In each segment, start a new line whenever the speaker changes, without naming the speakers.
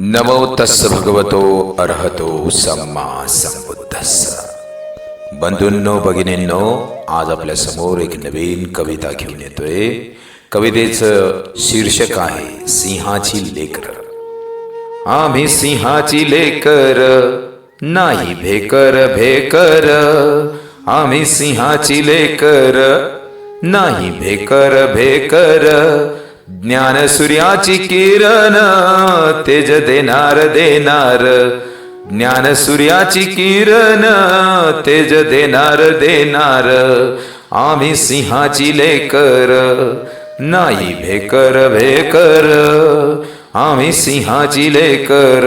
नमो तस्स भगवतो अर्हतो सम्मा संबुद्धस्स बंधूंनो भगिनींनो आज आपल्यासमोर एक नवीन कविता घेऊन येतोय. कवितेचं शीर्षक आहे सिंहाची लेकर. आम्ही सिंहाची लेकर नाही भेकर भेकर. आम्ही सिंहाची लेकर नाही भेकर भेकर. ज्ञान सूर्याची किरण तेज देणार देणार. ज्ञान सूर्याची किरण तेज देणार देणार. आम्ही सिंहाची लेकर नाही भेकर भेकर. आम्ही सिंहाची लेकर.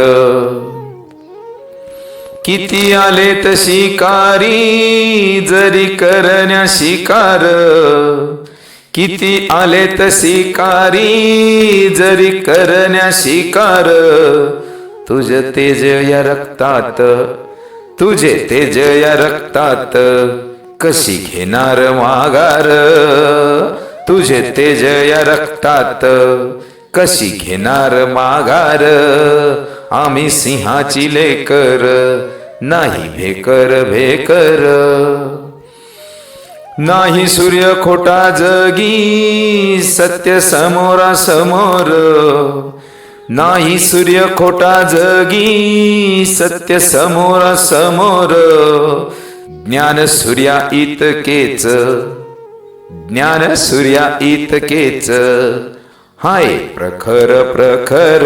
किती आलेत शिकारी जरी करण्या शिकार. किती आलेत शिकारी? जरी करण्या शिकार तुझ तेज या रक्तात तुझे तेज या रक्तात कशी घेणार माघार तुझे तेज या रक्तात कशी घेणार माघार? आम्ही सिंहाची लेकर नाही भेकर भेकर. नाही सूर्य खोटा जगी सत्य समोरा समोर. नाही सूर्य खोटा जगी सत्य समोरा समोर. ज्ञान सूर्या इतकेच ज्ञान सूर्या इतकेच. हाय प्रखर प्रखर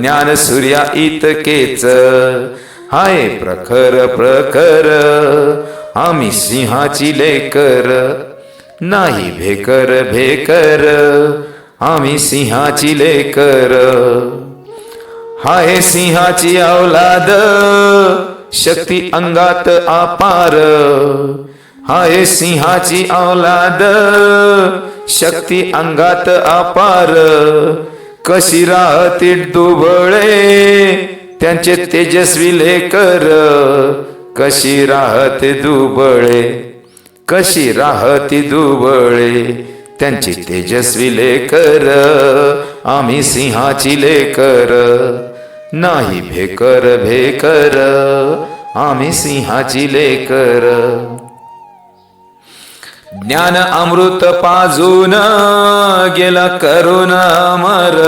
ज्ञान सूर्या इतकेच. हाय प्रखर प्रखर आम्ही सिंहाची लेकर नाही भेकर भेकर. आम्ही सिंहाची लेकर. हाय सिंहाची अवलाद शक्ती अंगात अपार. हाय सिंहाची अवलाद शक्ती अंगात अपार. कशी राहती दुबळे त्यांचे तेजस्वी लेकर. कशी राहते दुबळे? कशी राहती दुबळे? त्यांची तेजस्वी लेकर आम्ही सिंहाची लेकर. नाही भेकर भेकर आम्ही सिंहाची लेकर. ज्ञान अमृत पाजून गेला करुण अमर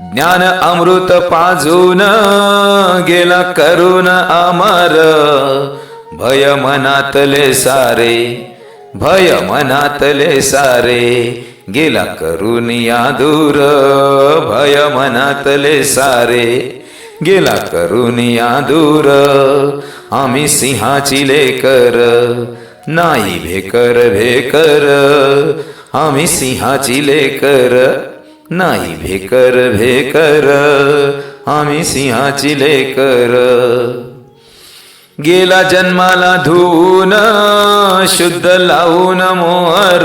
ज्ञान अमृत पाजून गेला करुण अमर. भय मनातले सारे भय मनातले सारे गेला करून या दूर. भय मनातले सारे गेला करून या दूर. आम्ही सिंहाची लेकर नाही भेकर भेकर. आम्ही सिंहाची लेकर नाही भेकर भेकर आम्ही सिंहाची लेकर. गेला जन्माला धुवून शुद्ध लावून मोहर.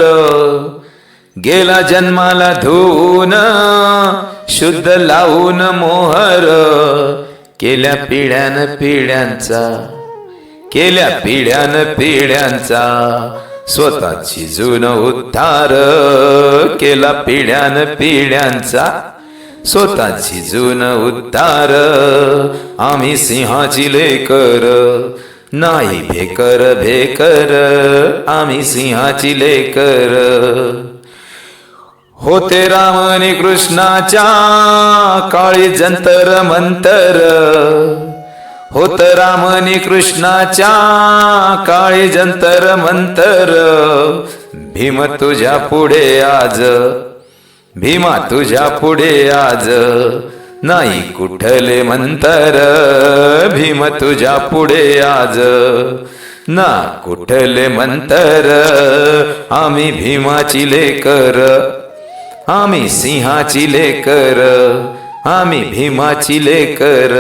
गेला जन्माला धुवून शुद्ध लावून मोहर. केल्या पिढ्यान पिढ्यांचा केल्या पिढ्यान पिढ्यांचा स्वतःची जुन उद्धार केला पिढ्यान पिढ्यांचा. स्वतःची जुन उद्धार आम्ही सिंहाची लेकर नाही भेकर भेकर आम्ही सिंहाची लेकर. होते रामने कृष्णाच्या काळी जंतर मंतर. होत रामनी कृष्णाच्या काळी जंतर मंतर. भीम तुझ्या पुढे आज भीमा तुझ्या पुढे आज. नाही कुठले मंतर भीम तुझ्या पुढे आज. ना कुठले मंतर आम्ही भीमाची लेकर. आम्ही सिंहाची लेकर आम्ही भीमाची लेकर.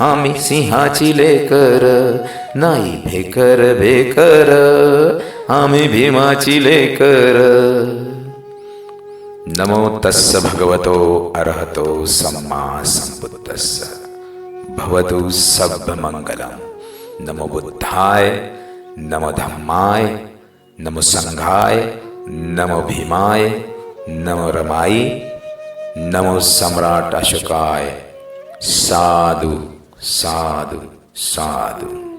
आम्ही सिंहाची लेकर नाही भेकर भेकर. आम्ही भीमाची लेकर. नमो तस्स भगवतो अर्हतो सम्मा संबुद्धस्स भवतु मंगलम नमो बुद्धाय नमो धम्माय नमो संघाय नमो भीमाय नमो रमाई नमो सम्राट अशोकाय. साधु साधू साधू